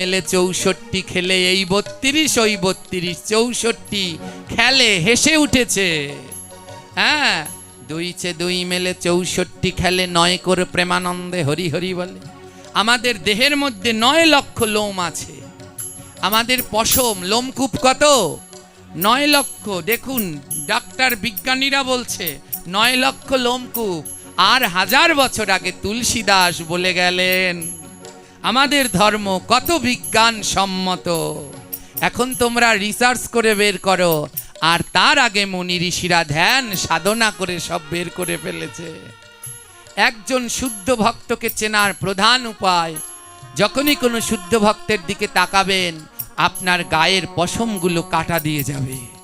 মেলে চৌষট্টি, খেলে এই বত্রিশ, ওই বত্রিশ, চৌষট্টি, খেলে হেসে উঠেছে। হ্যাঁ দুই চে দুই মেলে চৌষট্টি, খেলে নয় করে প্রেমানন্দে হরি হরি বলে। আমাদের দেহের মধ্যে নয় লক্ষ লোম আছে। আমাদের পশম লোমকূপ কত? নয় লক্ষ। দেখুন, ডাক্তার বিজ্ঞানীরা বলছে, নয় লক্ষ লোমকূপ। আর হাজার বছর আগে তুলসীদাস বলে গেলেন। আমাদের ধর্ম কত বিজ্ঞান সম্মত এখন তোমরা রিসার্চ করে বের করো। আর তার আগে মুনি ঋষিরা ধ্যান সাধনা করে সব বের করে ফেলেছে। একজন শুদ্ধ ভক্তকে চেনার প্রধান উপায়, যখনই কোনো শুদ্ধ ভক্তের দিকে তাকাবেন, আপনার গায়ের পশমগুলো কাটা দিয়ে যাবে।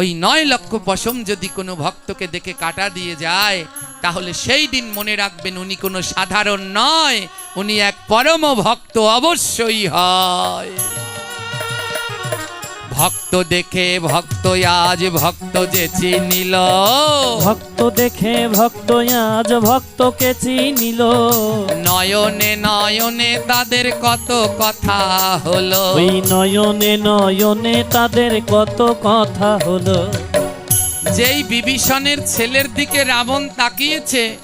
ওই নয় লক্ষ পশম যদি কোনো ভক্তকে দেখে কাটা দিয়ে যায়, তাহলে সেই দিন মনে রাখবেন উনি কোনো সাধারণ নয়, উনি এক পরম ভক্ত অবশ্যই হয়। ভক্ত দেখে ভক্ত আজ ভক্ত যে চিনিল। ভক্ত দেখে ভক্ত আজ ভক্তকে চিনিল। নয়নে নয়নে তাদের কত কথা হলো। ওই নয়নে নয়নে তাদের কত কথা হলো। যেই বিভীষণের ছেলের দিকে রাবণ তাকিয়েছে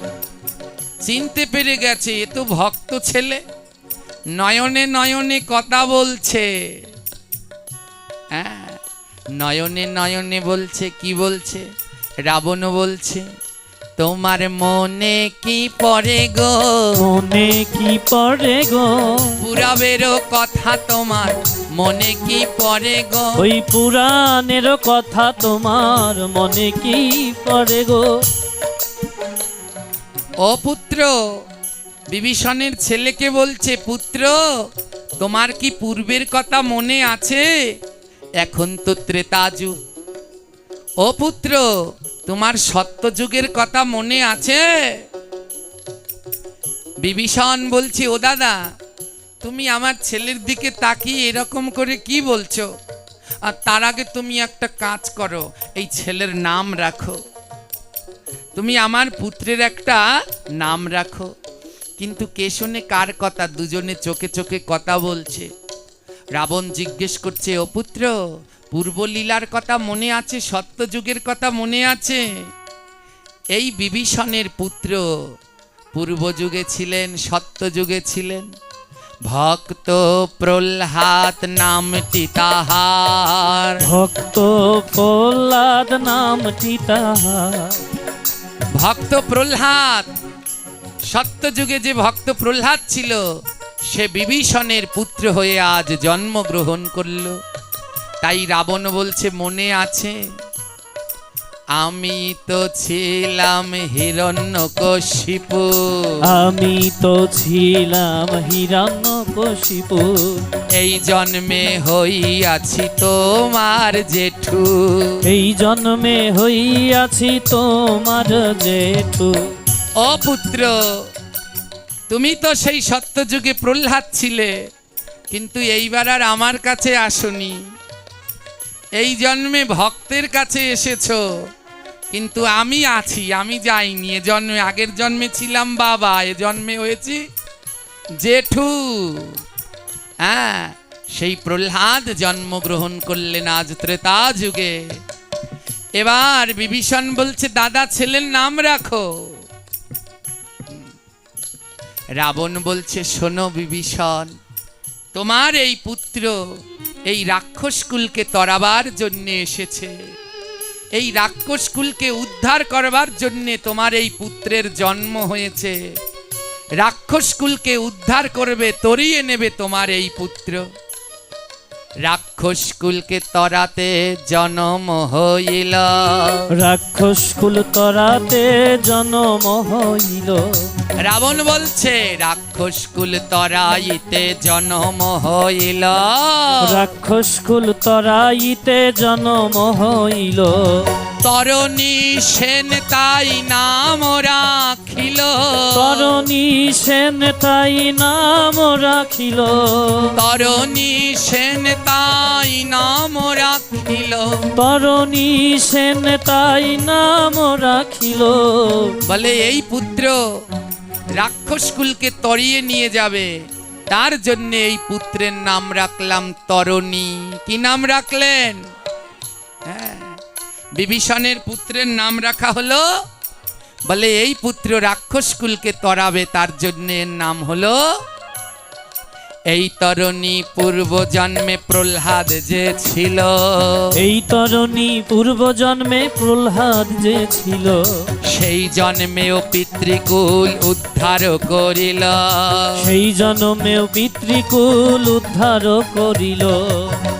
চিনতে পেরে গেছে এ তো ভক্ত ছেলে। নয়নে নয়নে কথা বলছে। হ্যাঁ নয়নে নয়নে বলছে কি বলছে? রাবণ বলছে তোমার মনে কি পড়ে গো? মনে কি পড়ে গো? পুরাবেরও কথা তোমার মনে কি পড়ে গো? ওই পুরাণের কথা তোমার মনে কি পড়ে গো? ও পুত্র বিভীষণের ছেলেকে বলছে পুত্র তোমার কি পূর্বের কথা মনে আছে? এখন তো ত্রেতা যুগ ও পুত্র, তোমার সত্যযুগের কথা মনে আছে? বিভীষণ বলছি, ও দাদা, তুমি আমার ছেলের দিকে তাকিয়ে এরকম করে কি বলছো? আর তার আগে তুমি একটা কাজ করো, এই ছেলের নাম রাখো। তুমি আমার পুত্রের একটা নাম রাখো। কিন্তু কে শোনে কার কথা? দুজনে চোখে চোখে কথা বলছে। রাবণ জিজ্ঞেস করছে ও পুত্র পূর্বলীলার কথা মনে আছে? সত্যযুগের কথা মনে আছে? এই বিভীষণের পুত্র পূর্বযুগে ছিলেন সত্যযুগে ছিলেন। ভক্ত প্রহ্লাদ নামটি তাহার। ভক্ত প্রহ্লাদ নামটি তাহার। ভক্ত প্রহ্লাদ সত্যযুগে যে ভক্ত প্রহ্লাদ ছিল সে বিভীষণের পুত্র হয়ে আজ জন্মগ্রহণ করল। তাই রাবণ বলছে মনে আছে? আমি তো ছিলাম হিরণ্যকশিপু। আমি তো ছিলাম হিরণ্য কশিপু এই জন্মে হইয়াছি তোমার জেঠু। এই জন্মে হইয়াছি তোমার জেঠু। ও পুত্র তুমি তো সেই সত্যযুগে প্রহ্লাদ ছিলে, কিন্তু এইবার আর আমার কাছে আসনি। এই জন্মে ভক্তের কাছে এসেছ, কিন্তু আমি আছি, আমি যাইনি। এ জন্মে আগের জন্মে ছিলাম বাবা, এ জন্মে হয়েছি জেঠু। হ্যাঁ সেই প্রহ্লাদ জন্মগ্রহণ করলেন আজ ত্রেতা যুগে। এবার বিভীষণ বলছে, দাদা, ছেলের নাম রাখো। রাবণ বলছে, শোনো বিভীষণ, তোমার এই পুত্র এই রাক্ষসকুলকে তরাবার জন্যে এসেছে। এই রাক্ষসকুলকে উদ্ধার করবার জন্যে তোমার এই পুত্রের জন্ম হয়েছে। রাক্ষসকুলকে উদ্ধার করবে, তরিয়ে নেবে তোমার এই পুত্র। রাক্ষসকুলকে তরাতে জনম হইল। রাক্ষস কুল তরাতে জনম হইল। রাবণ বলছে রাক্ষসকুল তরাইতে জনম হইল। রাক্ষস কুল তরাইতে জনম হইল। তরণী সেন তাই নাম রাখিল। তরণী সেন তাই নাম রাখিল। তরণী সেন তাই নাম রাখিল। তরণী সেন তাই নাম রাখিল। বলে এই পুত্র রাক্ষস রাক্ষসকুলকে তরিয়ে নিয়ে যাবে। তার জন্য এই পুত্রের নাম রাখলাম তরণী। কি নাম রাখলেন? হ্যাঁ বিভীষণের পুত্রের নাম রাখা হলো বলে এই পুত্র রাক্ষসকুলকে তরাবে তার জন্য নাম হলো এই তরণী পূর্ব জন্মে প্রহ্লাদ যে ছিল। এই তরণী পূর্ব জন্মে প্রহ্লাদ যে ছিল। সেই জন্মেও পিতৃকুল উদ্ধার করিল। সেই জন্মেও পিতৃকুল উদ্ধার করিল।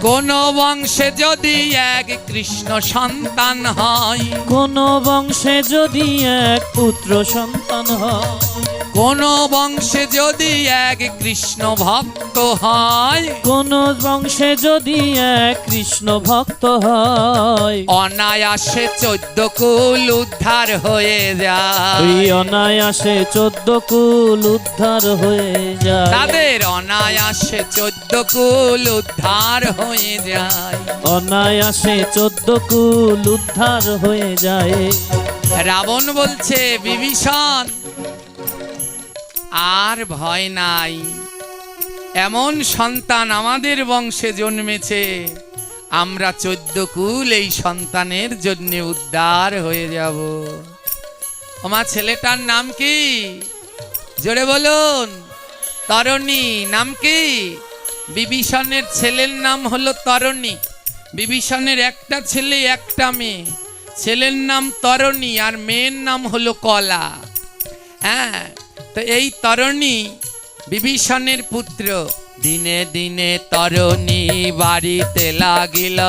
কোন বংশে যদি এক কৃষ্ণ সন্তান হয়? কোন বংশে যদি এক পুত্র সন্তান হয়? কোন বংশে যদি এক কৃষ্ণ ভক্ত হয়? কোন বংশে যদি এক কৃষ্ণ ভক্ত হয়? অনায়াসে চোদ্দ কুল উদ্ধার হয়ে যায়। অনায়াসে চোদ্দ কুল উদ্ধার হয়ে যায়। তাদের অনায়াসে চোদ্দ কুল উদ্ধার হয়ে যায়। অনায়াসে চোদ্দ কুল উদ্ধার হয়ে যায়। রাবণ বলছে বিভীষণ আর ভয় নাই। এমন সন্তান আমাদের বংশে জন্মেছে। আমরা চোদ্দ কুল এই সন্তানের জন্য উদ্ধার হয়ে যাব। আমার ছেলেটার নাম কি? জোরে বলুন। তরণী নাম কি? বিভীষণের ছেলের নাম হলো তরণী। বিভীষণের একটা ছেলে একটা মেয়ে। ছেলের নাম তরণী আর মেয়ের নাম হলো কলা। হ্যাঁ তো এই তরণী বিভীষণের পুত্র। দিনে দিনে তরণী বাড়িতে লাগিল।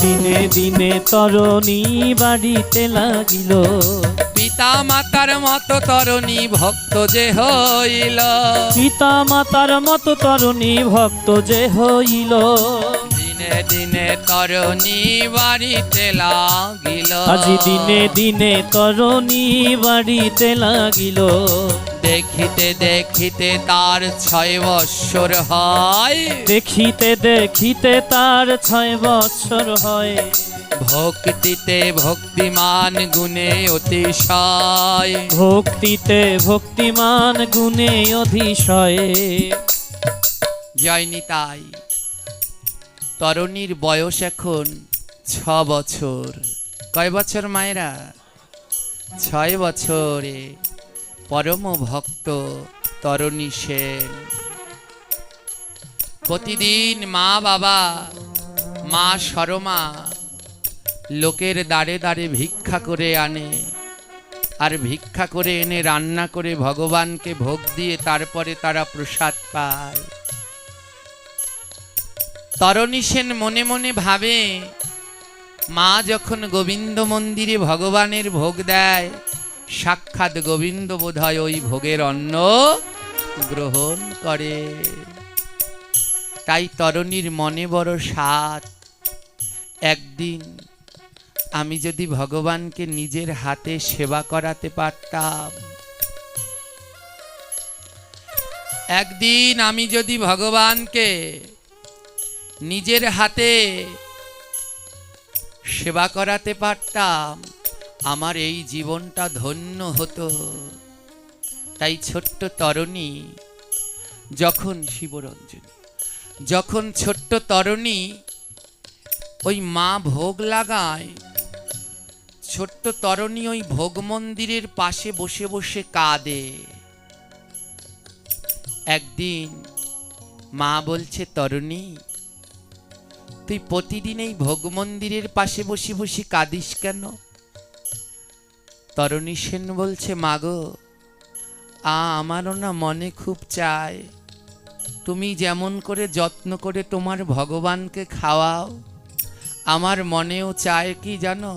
দিনে দিনে তরণী বাড়িতে লাগিল। পিতা মাতার মতো তরণী ভক্ত যে হইল। পিতা মাতার মতো তরণী ভক্ত যে হইল। দিনে দিনে তরণী বাড়িতে লাগিল। আজি দিনে দিনে তরণী বাড়িতে লাগিল। দেখিতে দেখিতে তার ছয় বৎসর হয়। দেখিতে দেখিতে তার ছয় বৎসর হয়। ভক্তিতে ভক্তিমান গুণে অতিশয়। ভক্তিতে ভক্তিমান গুণে অধিশয়ে। জয়নি তাই তরণীর বয়স এখন ছ বছর। কয় বছর মায়েরা? ছয় বছরে। পরম ভক্ত তরণী সেন। প্রতিদিন মা বাবা মা সরমা লোকের দাঁড়ে দাঁড়ে ভিক্ষা করে আনে। আর ভিক্ষা করে এনে রান্না করে ভগবানকে ভোগ দিয়ে তারপরে তারা প্রসাদ পায়। তরণী সেন মনে মনে ভাবে, মা যখন গোবিন্দ মন্দিরে ভগবানের ভোগ দেয়, সাক্ষাৎ গোবিন্দ বোধহয় ওই ভোগের অন্ন গ্রহণ করে। তাই তরণীর মনে বড় সাত একদিন আমি যদি ভগবানকে নিজের হাতে সেবা করাতে পারতাম। একদিন আমি যদি ভগবানকে নিজের হাতে সেবা করাতে পারতাম, আমার এই জীবনটা ধন্য হতো। তাই ছোট্ট তরণী, যখন শিবরঞ্জন, যখন ছোট্ট তরণী, ওই মা ভোগ লাগায় ছোট্ট তরণী ওই ভোগ মন্দিরের পাশে বসে বসে কাঁদে। একদিন মা বলছে, তরণী, তুই প্রতিদিন এই ভোগ মন্দিরের পাশে বসে বসে কাঁদিস কেন? তরণী সেন বলছে মাগো আ আমারও না মনে খুব চায়। তুমি যেমন করে যত্ন করে তোমার ভগবানকে খাওয়াও, আমার মনেও চায় কি জানো?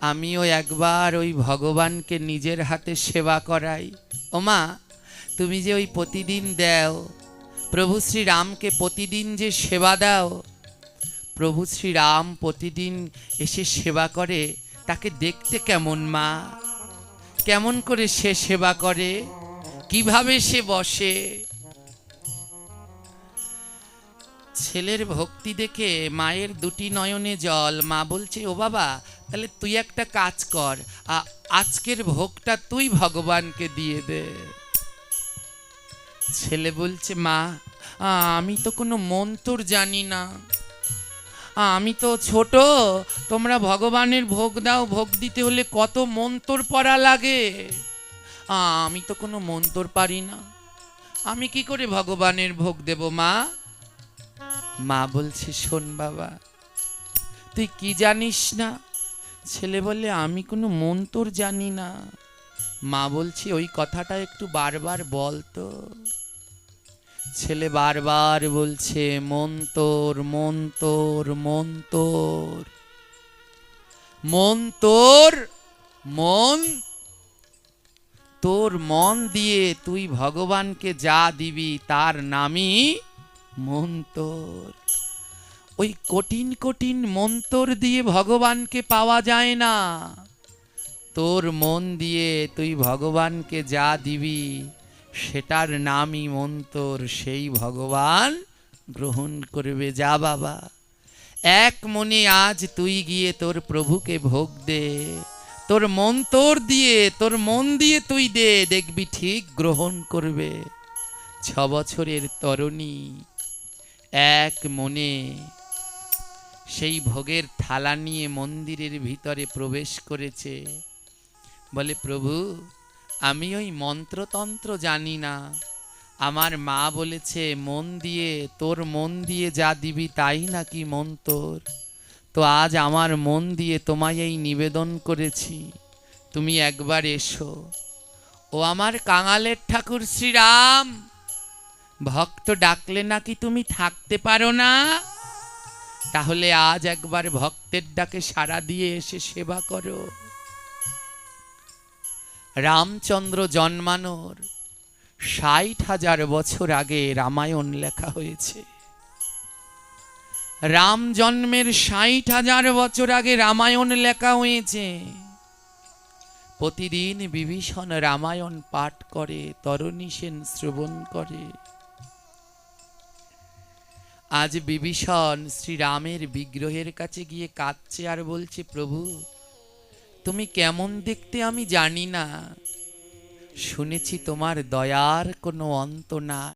আমিও একবার ওই ভগবানকে নিজের হাতে সেবা করাই। ওমা, তুমি যে ওই প্রতিদিন দাও, প্রভু শ্রী রামকে প্রতিদিন যে সেবা দাও, প্রভু শ্রী রাম প্রতিদিন এসে সেবা করে, তাকে দেখতে কেমন মা? কেমন করে সে সেবা করে? কীভাবে সে বসে? ছেলের ভক্তি দেখে মায়ের দুটি নয়নে জল। মা বলছে, ও বাবা তাহলে তুই একটা কাজ কর আজকের ভোগটা তুই ভগবানকে দিয়ে দে। ছেলে বলছে, মা আমি তো কোনো মন্তর জানি না। আমি তো ছোট, তোমরা ভগবানের ভোগ দাও, ভোগ দিতে হলে কত মন্তর পড়া লাগে। আমি তো কোনো মন্তর পারি না। আমি কি করে ভগবানের ভোগ দেব, মা? মা বলছে, শোন বাবা, তুই কি জানিস না ছেলে বলে আমি কোনো মন্তর জানি না। মা বলছি, ওই কথাটা একটু বারবার বল তো। ছেলে বারবার বলছে, মন্তর মন্তর মন্তর। মন্তর, মন? তোর মন দিয়ে তুই ভগবানকে যা দিবি, তার নামই মন্তর। ওই কঠিন কঠিন মন্তর দিয়ে ভগবানকে পাওয়া যায় না। তোর মন দিয়ে তুই ভগবানকে যা দিবি, সেটার নামই মন্তর সেই ভগবান গ্রহণ করবে। যা বাবা, এক মনে আজ তুই গিয়ে তোর প্রভুকে ভোগ দে। তোর মন্তর দিয়ে, তোর মন দিয়ে তুই দে, দেখবি ঠিক গ্রহণ করবে। ছ বছরের তরণী, এক মনে সেই ভোগের থালা নিয়ে মন্দিরের ভিতরে প্রবেশ করেছে। বলে, প্রভু, আমি ওই মন্ত্রতন্ত্র জানি না। আমার মা বলেছে, মন দিয়ে, তোর মন দিয়ে যা দিবি তাই নাকি মন্তর? তো আজ আমার মন দিয়ে তোমায় এই নিবেদন করেছি। তুমি একবার এসো। ও আমার কাঙালের ঠাকুর শ্রীরাম, ভক্ত ডাকলে নাকি তুমি থাকতে পারো না? তাহলে আজ একবার ভক্তের ডাকে সাড়া দিয়ে এসে সেবা করো। রামচন্দ্র জন্মানোর ষাট হাজার বছর আগে রামায়ণ লেখা হয়েছে। রাম জন্মের ষাট হাজার বছর আগে রামায়ণ লেখা হয়েছে। প্রতিদিন বিভীষণ রামায়ণ পাঠ করে, তরণী সেন শ্রবণ করে। আজ বিভীষণ শ্রীরামের বিগ্রহের কাছে গিয়ে কাঁদছে আর বলছে, প্রভু, তুমি কেমন দেখতে আমি জানি না। শুনেছি তোমার দয়ার কোনো অন্ত না